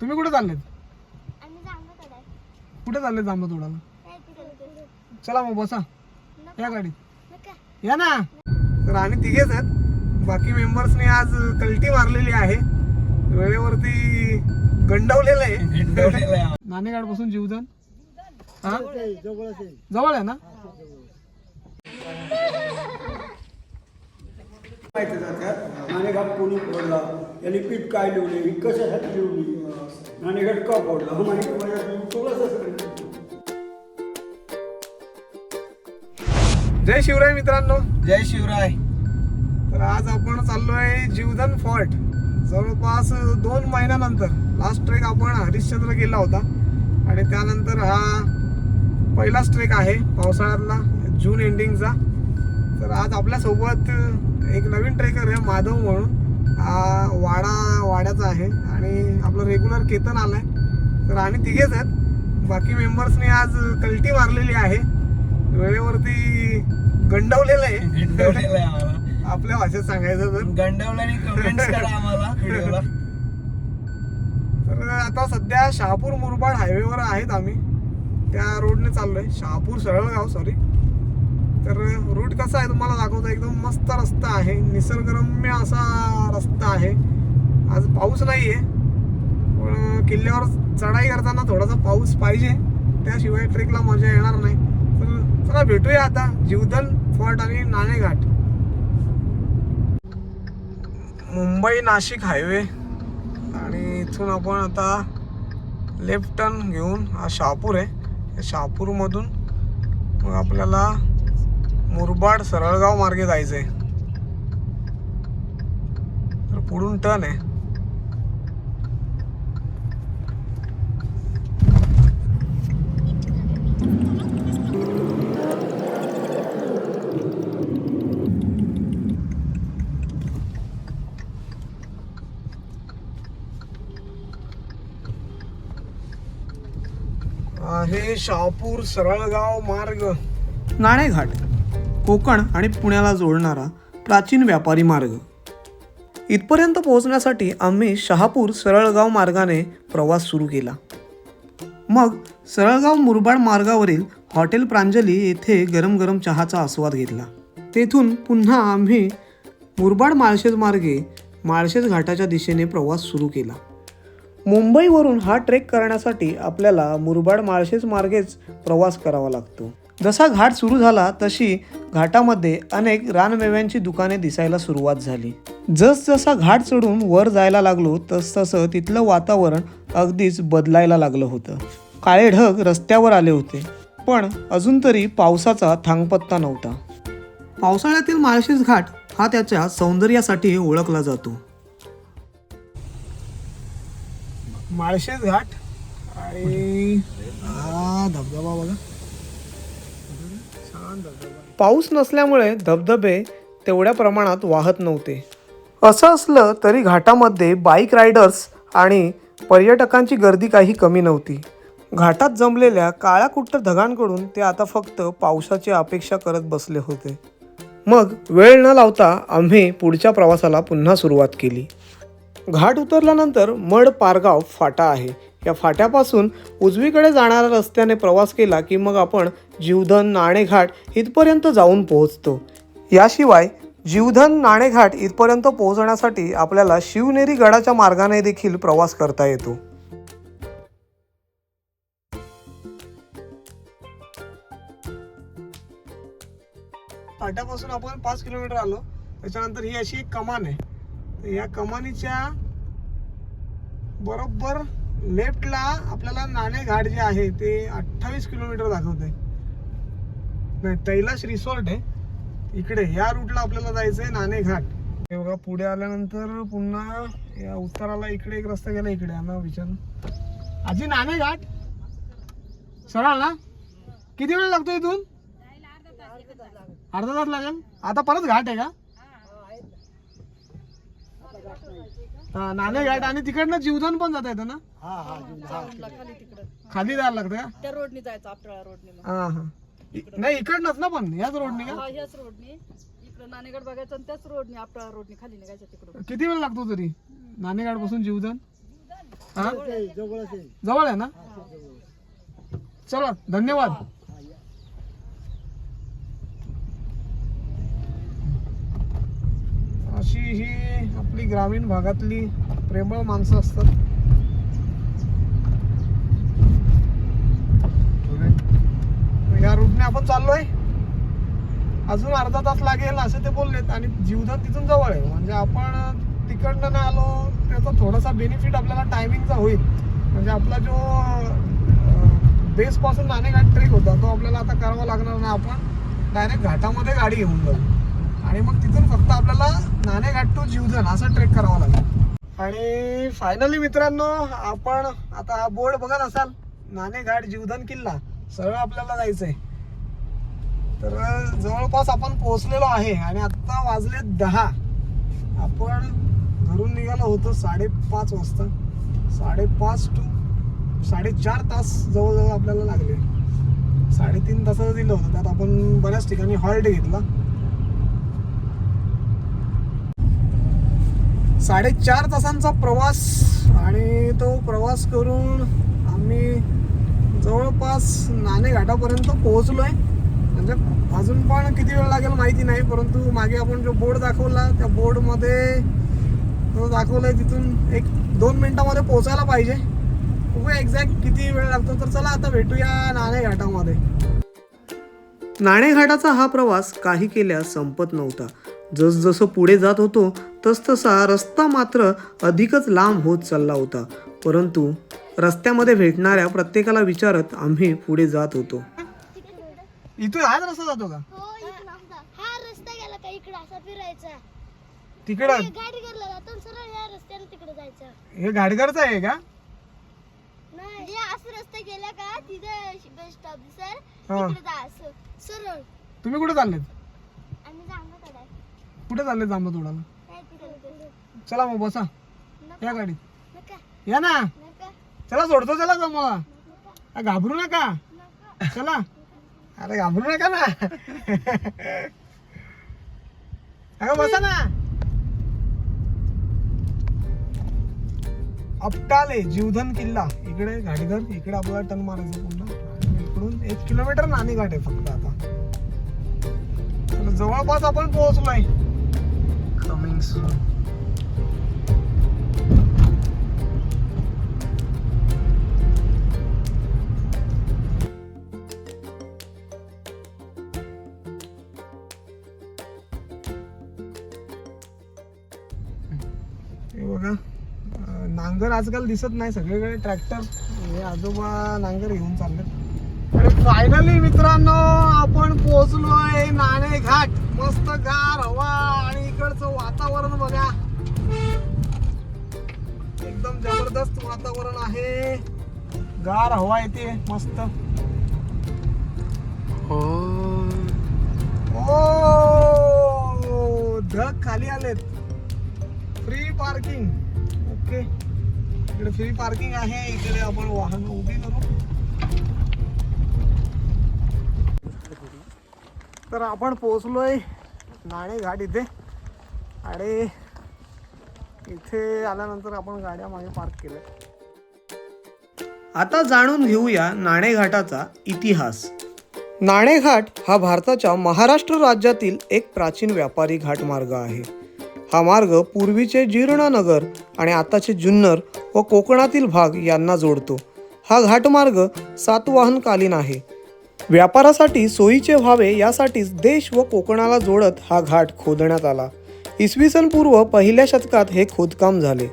तुम्ही कुठे चाललेत आम्ही जांभळं तोडाय. कुठे चाललेत जांबा तिकडे? चला मग बसा. या गाडीत. नका. या ना. तर आम्ही तिघेच आहेत. बाकी मेंबर्सने आज कल्टी मारलेली आहे. वेळेवरती गंडवलेलं आहे. नाणेगाडपासून जीवदान. हा? जवळ आहे ना? माहिती जातात. नाणेघाट कोणी फोडला? यांनी पीठ काय लिवली ही कशासाठी लिवली नाणेघाट का फोडला? हा माहिती माझ्या थोडंसं सगळं जय शिवराय मित्रांनो. जय शिवराय. तर आज आपण चाललोय जीवधन फॉर्ट जवळपास दोन महिन्यानंतर लास्ट ट्रेक आपण हरिश्चंद्र केला होता. आणि त्यानंतर हा पहिलाच ट्रेक आहे पावसाळ्यातला जून एंडिंगचा तर आज आपल्यासोबत एक नवीन ट्रेकर आहे माधव म्हणून. वाडा वाड्याचा आहे आणि आपलं रेग्युलर केतन आलाय. तर आम्ही तिघेच आहेत. बाकी मेंबर्सने आज कल्टी मारलेली आहे. वेळेवरती गंडवलेलं आहे. गंडवलेलं आहे आपल्या भाषेत सांगायचं तर. गंडवल्याने कमेंट्स करा आम्हाला व्हिडिओला. तर आता सध्या शहापूर मुरबाड हायवेवर आहेत आम्ही. त्या रोडने चाललोय. शहापूर सरळगाव सॉरी तर रूट कसा आहे तुम्हाला दाखवतो एकदम मस्त रस्ता आहे. निसर्गरम्य असा रस्ता आहे. आज पाऊस नाही आहे पण किल्ल्यावर चढाई करताना थोडासा पाऊस पाहिजे. त्याशिवाय ट्रेकला मजा येणार नाही. तर चला भेटूया आता. जीवदल फॉर्ट आणि नाणेघाट. मुंबई नाशिक हायवे. आणि इथून आपण आता लेफ्ट टर्न घेऊन हा शहापूर आहे. या शहापूरमधून मग आपल्याला मुरबाड सरळगाव मार्गे जायचं आहे तर पुढून टर्न आहे. हे शाहपूर सरळगाव मार्ग. नाणेघाट कोकण आणि पुण्याला जोडणारा प्राचीन व्यापारी मार्ग. इथपर्यंत पोहोचण्यासाठी आम्ही शहापूर सरळगाव मार्गाने प्रवास सुरू केला. मग सरळगाव मुरबाड मार्गावरील हॉटेल प्रांजली येथे गरम गरम चहाचा आस्वाद घेतला. तेथून पुन्हा आम्ही मुरबाड माळशेज मार्गे माळशेज घाटाच्या दिशेने प्रवास सुरू केला. मुंबईवरून हा ट्रेक करण्यासाठी आपल्याला मुरबाड माळशेज मार्गेच प्रवास करावा लागतो. जसा घाट सुरू झाला तशी घाटामध्ये अनेक रानमेव्यांची दुकाने दिसायला सुरुवात झाली. जसजसा घाट चढून वर जायला लागलो तसतसं तिथलं वातावरण अगदीच बदलायला लागलं होतं. काळे ढग रस्त्यावर आले होते पण अजून तरी पावसाचा थांगपत्ता नव्हता. पावसाळ्यातील माळशेज घाट हा त्याच्या सौंदर्यासाठी ओळखला जातो. माळशेज घाट आणि हा धबधबा बघा. पाऊस नसल्यामुळे धबधबे तेवढ्या प्रमाणात वाहत नव्हते. असं असलं तरी घाटामध्ये बाईक रायडर्स आणि पर्यटकांची गर्दी काही कमी नव्हती. घाटात जमलेल्या काळ्या कुट्ट ढगांकडून ते आता फक्त पावसाची अपेक्षा करत बसले होते. मग वेळ न लावता आम्ही पुढच्या प्रवासाला पुन्हा सुरुवात केली. घाट उतरल्यानंतर मड पारगाव फाटा आहे. या फाट्यापासून उजवीकडे जाणाऱ्या रस्त्याने प्रवास केला की मग आपण जीवधन नाणेघाट इथपर्यंत जाऊन पोहोचतो. याशिवाय जीवधन नाणेघाट इथपर्यंत पोहोचण्यासाठी आपल्याला शिवनेरी गडाच्या मार्गाने देखील प्रवास करता येतो. फाट्यापासून आपण पाच किलोमीटर आलो. त्याच्यानंतर ही अशी एक कमान आहे. या कमानीच्या बरोबर लेफ्टला आपल्याला नाणे घाट जे आहे ते अठ्ठावीस किलोमीटर दाखवत आहे नाही कैलाश रिसॉर्ट आहे. इकडे या रूटला आपल्याला जायचं आहे नाणे घाट हे बघा पुढे आल्यानंतर पुन्हा या उत्तराला इकडे एक रस्ता गेला इकडे आम्ही विचार आजी नाणे घाट सरळ ना? किती वेळ लागतो इथून? अर्धा तास लागेल? आता परत घाट आहे का? नाणे घाट आणि तिकडनं जीवदान पण जाता येतं ना? खाली तिकडं. खाली जायला लागतं का? त्या रोडनी जायचं रोडनी हा हा. नाही इकडनंच ना पण याच रोडने का? ह्याच रोडनी. इकडं नाणेगड बघायचं आणि त्याच रोडनी आपल्याला रोडनी खाली निघायचं तिकडं किती वेळ लागतो तरी? नाणेगाडपासून जीवदान हा जवळ आहे ना? चला धन्यवाद. अशी ही आपली ग्रामीण भागातली प्रेमळ माणसं असतात. या रूटने आपण चाललोय. अजून अर्धा तास लागेल असे ते बोललेत आणि जीवधन तिथून जवळ आहे. म्हणजे आपण तिकडनं नाही आलो त्याचा थोडासा बेनिफिट आपल्याला टायमिंगचा होईल. म्हणजे आपला जो बेस पासून नाणेघाट ट्रेक होता तो आपल्याला आता करावा लागणार नाही आपण. डायरेक्ट घाटामध्ये गाडी घेऊन जाऊ. आणि मग तिथून फक्त आपल्याला नाणेघाट टू जीवधन असा ट्रेक करावा लागेल. आणि फायनली मित्रांनो आपण आता हा बोर्ड बघत असाल नाणेघाट जीवधन किल्ला सरळ आपल्याला जायचंय. तर जवळपास आपण पोहोचलेलो आहे आणि आत्ता वाजले दहा. आपण घरून निघालो होतो साडेपाच वाजता. साडेपाच टू साडेचार तास जवळजवळ आपल्याला लागले. साडेतीन तासाचं दिलं होतं. त्यात आपण बऱ्याच ठिकाणी हॉल्ट घेतला. साडेचार तासांचा प्रवास आणि तो प्रवास करून आम्ही जवळपास नाणे घाटापर्यंत पोहोचलोय. म्हणजे अजून पण किती वेळ लागेल माहिती नाही परंतु मागे आपण जो बोर्ड दाखवला त्या बोर्डमध्ये तो दाखवलाय तिथून एक दोन मिनिटामध्ये पोहोचायला पाहिजे. बघूया एक्झॅक्ट किती वेळ लागतो तर चला आता भेटूया नाणे घाटामध्ये नाणेघाटाचा हा प्रवास काही केल्यास संपत नव्हता. जसजसं पुढे जात होतो तसतसा रस्ता मात्र अधिकच लांब होत चालला होता. परंतु रस्त्यामध्ये भेटणाऱ्या प्रत्येकाला विचारत आम्ही पुढे जात होतो. इथून हाच रस्ता जातो का? हो इथून असा हा रस्ता गेला का इकडे असा फिरायचा. तिकडं? गाडी करला जातो आणि सरळ या रस्त्याने तिकडे जायचं. हे गाडगरचं आहे का? नाही जे असं रस्ता गेला का तिथे बस स्टॉप दिसर हा. तिकडे जा असं. सरळ. तुम्ही कुठे चाललेत? कुठे चालले जांबा तोडाला चला मग बसा. या गाडीत. या ना. चला सोडतो चला जा मला. आ, घाबरू नका. चला. अरे घाबरू नका ना. अगं बसा ना. अपटाले जीवधन किल्ला. इकडे गाडीधर इकडे आपल्याला टन मारायचं पुन्हा इकडून एक किलोमीटर नाणी घाट आहे फक्त आता. तर जवळपास आपण पोहोचलोय. Coming soon. बघा नांगर आजकाल दिसत नाही सगळीकडे ट्रॅक्टर हे आजोबा नांगर घेऊन चालले आणि फायनली मित्रांनो आपण पोहोचलोय नाणे घाट मस्त गार हवा आणि इकडचं वातावरण बघा. एकदम जबरदस्त वातावरण आहे. गार हवा येते मस्त. ओ ढग खाली आलेत. Free parking okay. इकडे फ्री पार्किंग आहे इकडे आपण वाहन उभी करू. तर आपण पोहोचलोय नाणे घाट इथे. आणि इथे आल्यानंतर आपण गाड्या मागे पार्क केल्या. आता जाणून घेऊया नाणेघाटाचा इतिहास. नाणेघाट हा भारताच्या महाराष्ट्र राज्यातील एक प्राचीन व्यापारी घाट मार्ग आहे. हा मार्ग पूर्वीचे जीर्णनगर आणि आताचे जुन्नर व कोकणातील भाग यांना जोडतो. हा घाटमार्ग सातवाहनकालीन आहे. व्यापारासाठी सोयीचे व्हावे यासाठीच देश व कोकणाला जोडत हा घाट खोदण्यात आला. इसवी सन पूर्व पहिल्या शतकात हे खोदकाम झाले.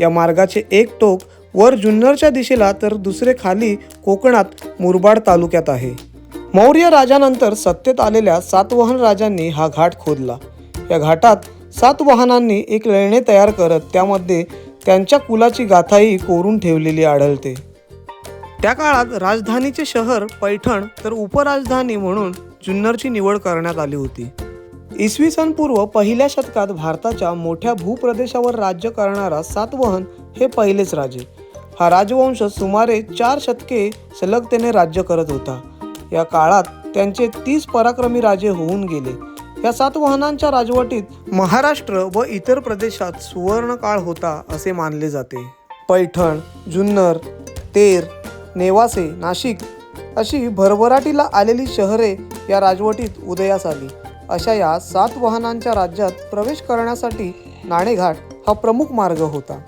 या मार्गाचे एक टोक वर जुन्नरच्या दिशेला तर दुसरे खाली कोकणात मुरबाड तालुक्यात आहे. मौर्य राजानंतर सत्तेत आलेल्या सातवाहन राजांनी हा घाट खोदला. या घाटात सातवाहनांनी एक लेणे तयार करत त्यामध्ये त्यांच्या कुलाची गाथाही कोरून ठेवलेली आढळते. त्या काळात राजधानीचे शहर पैठण तर उपराजधानी म्हणून जुन्नरची निवड करण्यात आली होती. इसवी सन पूर्व पहिल्या शतकात भारताच्या मोठ्या भूप्रदेशावर राज्य करणारा सातवहन हे पहिलेच राजे. हा राजवंश सुमारे चार शतके सलगतेने राज्य करत होता. या काळात त्यांचे तीस पराक्रमी राजे होऊन गेले. या सातवाहनांच्या राजवटीत महाराष्ट्र व इतर प्रदेशात सुवर्ण काळ होता असे मानले जाते. पैठण जुन्नर तेर नेवासे नाशिक अशी भरभराटीला आलेली शहरे या राजवटीत उदयास आली. अशा या सात वाहनांच्या राज्यात प्रवेश करण्यासाठी नाणेघाट हा प्रमुख मार्ग होता.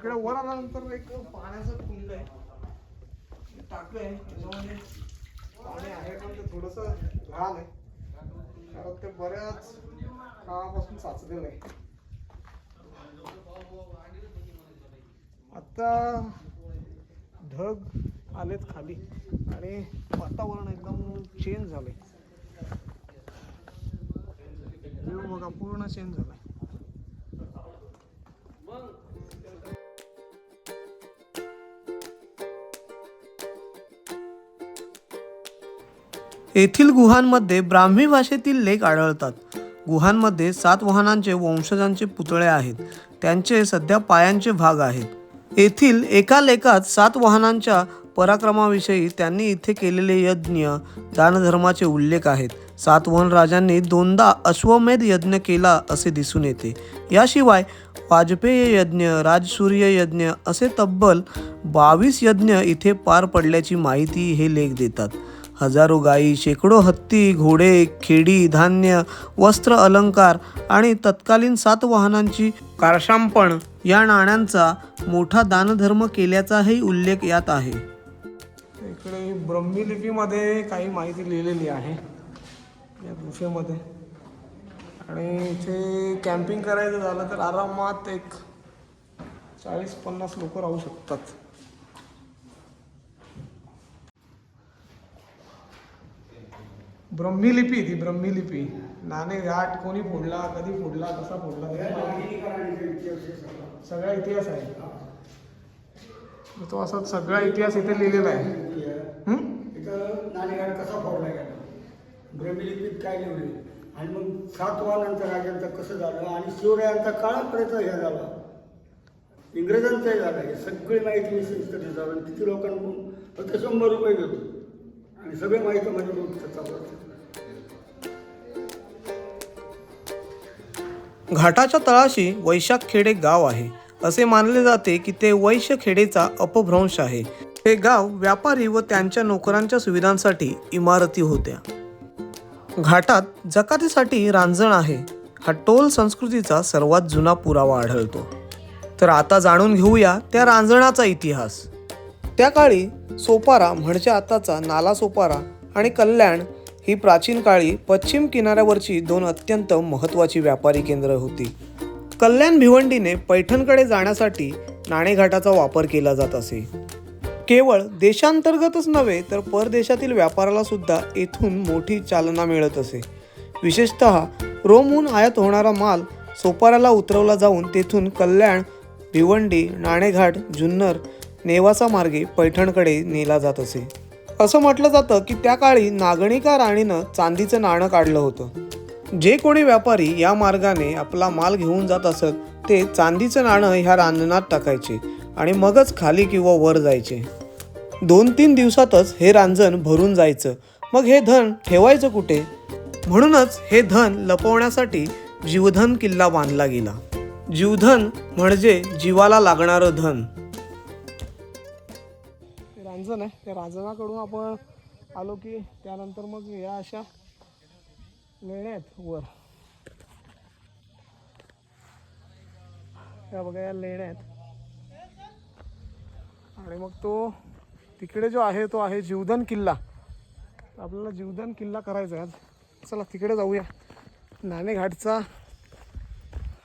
इकडे वर आल्यानंतर एक पाण्याचं कुंड आहे. ते टाकलंय. त्याच्यामध्ये पाणी आहे पण ते थोडस घाण आहे. कारण ते बऱ्याच काळापासून साचलेलं आहे. आता ढग आलेत खाली आणि वातावरण एकदम चेंज झालंय. बघा पूर्ण चेंज झालंय. येथील गुहांमध्ये ब्राह्मी भाषेतील लेख आढळतात. गुहांमध्ये सात वाहनांचे वंशजांचे पुतळे आहेत. त्यांचे सध्या पायांचे भाग आहेत. येथील एका लेखात सात वाहनांच्या पराक्रमाविषयी त्यांनी इथे केलेले यज्ञ दानधर्माचे उल्लेख आहेत. सातवाहन राजांनी दोनदा अश्वमेध यज्ञ केला असे दिसून येते. याशिवाय वाजपेय यज्ञ राजसूर्य यज्ञ असे तब्बल बावीस यज्ञ इथे पार पडल्याची माहिती हे लेख देतात. हजारो गायी शेकडो हत्ती घोडे खेडी धान्य वस्त्र अलंकार आणि तत्कालीन सातवाहनांची कारशांपण या नाण्यांचा मोठा दानधर्म केल्याचाही उल्लेख यात आहे. इकडे ब्रह्मी लिपीमध्ये काही माहिती लिहिलेली आहे या गुफेमध्ये आणि इथे कॅम्पिंग करायचं झालं तर आरामात एक चाळीस पन्नास लोक राहू शकतात. ब्रह्मीलिपी ती ब्रह्मीलिपी. नाणे घाट कोणी फोडला कधी फोडला कसा फोडला सगळा. इतिहास आहे. तो असा सगळा इतिहास इथे लिहिलेला आहे. नाणेघाट कसा फोडला गेला? ब्रह्मलिपीत काय लिहिली आणि मग सातवाहनांचा राजांचा कसं झालं? आणि शिवरायांचा काळापर्यंत हे झाला. इंग्रजांचंही झालं. हे सगळी माहिती मी संस्कृती झालं. आणि किती लोकांकडून? फक्त शंभर रुपये घेतो. आणि सगळे माहिती माझ्या लोक घाटाच्या तळाशी वैशाख खेडे गाव आहे. असे मानले जाते की ते वैश्य खेडेचा अपभ्रंश आहे. हे गाव व्यापारी व त्यांच्या नोकरांच्या सुविधांसाठी इमारती होत्या. घाटात जकातीसाठी रांजण आहे. हा टोल संस्कृतीचा सर्वात जुना पुरावा आढळतो. तर आता जाणून घेऊया त्या रांजणाचा इतिहास. त्या काळी सोपारा म्हणजे आताचा नाला सोपारा आणि कल्याण ही प्राचीन काळी पश्चिम किनाऱ्यावरची दोन अत्यंत महत्त्वाची व्यापारी केंद्र होती. कल्याण भिवंडीने पैठणकडे जाण्यासाठी नाणेघाटाचा वापर केला जात असे. केवळ देशांतर्गतच नव्हे तर परदेशातील व्यापाराला सुद्धा येथून मोठी चालना मिळत असे. विशेषत रोमहून आयात होणारा माल सोपाऱ्याला उतरवला जाऊन तेथून कल्याण भिवंडी नाणेघाट जुन्नर नेवासा मार्गे पैठणकडे नेला जात असे. असं म्हटलं जातं की त्या काळी नागणिका राणीनं चांदीचं नाणं काढलं होतं. जे कोणी व्यापारी या मार्गाने आपला माल घेऊन जात असत ते चांदीचं नाणं ह्या रांजणात टाकायचे आणि मगच खाली किंवा वर जायचे. दोन तीन दिवसातच हे रांजण भरून जायचं. मग हे धन ठेवायचं कुठे? म्हणूनच हे धन लपवण्यासाठी जीवधन किल्ला बांधला गेला. जीवधन म्हणजे जीवाला लागणारं धन. रांजण आहे त्या रांजणाकडून आपण आलो की त्यानंतर मग या अशा लेण्या आहेत वर. या बघा या लेण्या आहेत आणि मग तो तिकडे जो आहे तो आहे जीवधन किल्ला. आपल्याला जीवधन किल्ला करायचा आहे आज. चला तिकडे जाऊया. नाणेघाटचा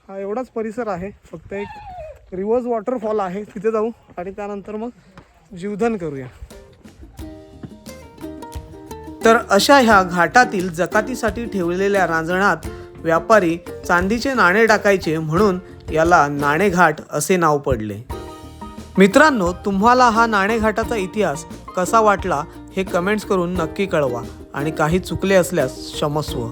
हा एवढाच परिसर आहे. फक्त एक रिव्हर्स वॉटरफॉल आहे. तिथे जाऊ आणि त्यानंतर मग जीवधन करूया. तर अशा ह्या घाटातील जकातीसाठी ठेवलेल्या रांजणात व्यापारी चांदीचे नाणे टाकायचे म्हणून याला नाणेघाट असे नाव पडले. मित्रांनो तुम्हाला हा नाणेघाटाचा इतिहास कसा वाटला हे कमेंट्स करून नक्की कळवा आणि काही चुकले असल्यास क्षमस्व.